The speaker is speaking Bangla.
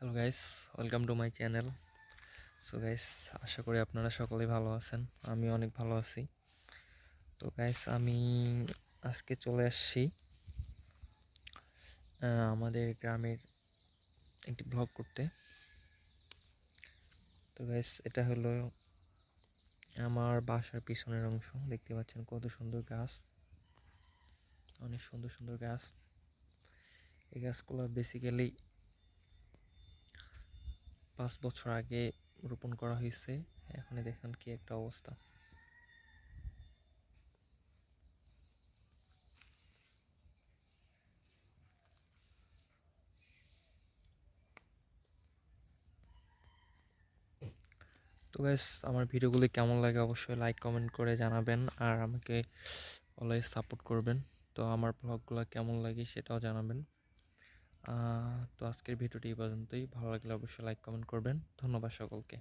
Hello guys welcome to my channel so guys আশা করি আপনারা সকলেই ভালো আছেন। আমি অনেক ভালো আছি। তো গাইস আমি আজকে চলে আসছি আমাদের গ্রামের একটি ব্লগ করতে। তো গাইস এটা হলো আমার বাসার পিছনের অংশ। দেখতে পাচ্ছেন কত সুন্দর গাছ। অনেক সুন্দর সুন্দর গাছ। এই গাছগুলো বেসিক্যালি পাঁচ বছর আগে রোপণ করা হয়েছে, এখন দেখেন কি একটা অবস্থা। তো গাইস আমার ভিডিওগুলি কেমন লাগে অবশ্যই লাইক কমেন্ট করে জানাবেন আর আমাকে অলওয়েজ সাপোর্ট করবেন। তো আমার ব্লগগুলো কেমন লাগে সেটাও জানাবেন। তো আজকের ভিডিওটি এই পর্যন্তই। ভালো লাগলে অবশ্যই লাইক কমেন্ট করবেন। ধন্যবাদ সকলকে।